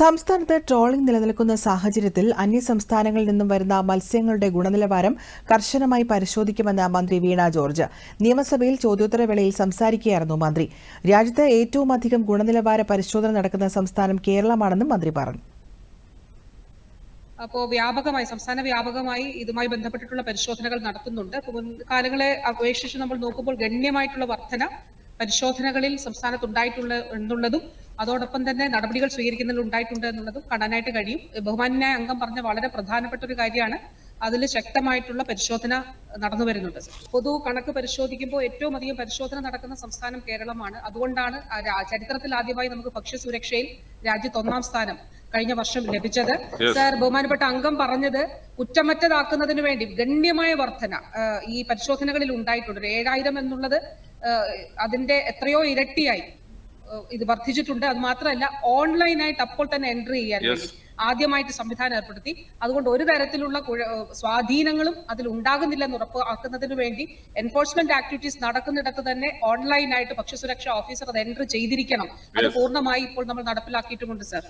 സംസ്ഥാനത്ത് ട്രോളിംഗ് നിലനിൽക്കുന്ന സാഹചര്യത്തിൽ അന്യസംസ്ഥാനങ്ങളിൽ നിന്നും വരുന്ന മത്സ്യങ്ങളുടെ ഗുണനിലവാരം കർശനമായി പരിശോധിക്കുമെന്ന് മന്ത്രി വീണ ജോർജ്. നിയമസഭയിൽ ചോദ്യോത്തരവേളയിൽ സംസാരിക്കുകയായിരുന്നു മന്ത്രി. രാജ്യത്ത് ഏറ്റവും അധികം ഗുണനിലവാര പരിശോധന നടക്കുന്ന സംസ്ഥാനം കേരളമാണെന്നും മന്ത്രി പറഞ്ഞു. അപ്പോൾ വ്യാപകമായി സംസ്ഥാന വ്യാപകമായി ഇതുമായി ബന്ധപ്പെട്ടിട്ടുള്ള പരിശോധനകൾ നടത്തുന്നുണ്ട്. മുൻകാലങ്ങളെ അപേക്ഷിച്ച് നമ്മൾ നോക്കുമ്പോൾ ഗണ്യമായിട്ടുള്ള വർധന പരിശോധനകളിൽ സംസ്ഥാനത്ത് ഉണ്ടായിട്ടുള്ള എന്നുള്ളതും അതോടൊപ്പം തന്നെ നടപടികൾ സ്വീകരിക്കുന്നതിൽ ഉണ്ടായിട്ടുണ്ട് എന്നുള്ളതും കാണാനായിട്ട് കഴിയും. ബഹുമാനായ അംഗം പറഞ്ഞ വളരെ പ്രധാനപ്പെട്ട ഒരു കാര്യമാണ്. അതിൽ ശക്തമായിട്ടുള്ള പരിശോധന നടന്നു വരുന്നുണ്ട്. പൊതു കണക്ക് പരിശോധിക്കുമ്പോൾ ഏറ്റവും അധികം പരിശോധന നടക്കുന്ന സംസ്ഥാനം കേരളമാണ്. അതുകൊണ്ടാണ് ആ ചരിത്രത്തിൽ ആദ്യമായി നമുക്ക് ഭക്ഷ്യസുരക്ഷയിൽ രാജ്യത്ത് ഒന്നാം സ്ഥാനം കഴിഞ്ഞ വർഷം ലഭിച്ചത്. സർ ബഹുമാനപ്പെട്ട അംഗം പറഞ്ഞത് കുറ്റമറ്റതാക്കുന്നതിന് വേണ്ടി ഗണ്യമായ വർധന ഈ പരിശോധനകളിൽ ഉണ്ടായിട്ടുണ്ട്. ഏഴായിരം എന്നുള്ളത് അതിന്റെ എത്രയോ ഇരട്ടിയായി. ഇത് വർദ്ധിച്ചിട്ടുണ്ട്. അത് മാത്രമല്ല ഓൺലൈനായിട്ട് അപ്പോൾ തന്നെ എൻട്രി ചെയ്യാൻ വേണ്ടി ആദ്യമായിട്ട് സംവിധാനം ഏർപ്പെടുത്തി. അതുകൊണ്ട് ഒരു തരത്തിലുള്ള സ്വാധീനങ്ങളും അതിൽ ഉണ്ടാകുന്നില്ല എന്ന് ഉറപ്പാക്കുന്നതിന് വേണ്ടി എൻഫോഴ്സ്മെന്റ് ആക്ടിവിറ്റീസ് നടക്കുന്നിടത്ത് തന്നെ ഓൺലൈനായിട്ട് ഭക്ഷ്യസുരക്ഷാ ഓഫീസർ അത് എൻട്രി ചെയ്തിരിക്കണം. അത് പൂർണമായി ഇപ്പോൾ നമ്മൾ നടപ്പിലാക്കിയിട്ടുമുണ്ട് സാർ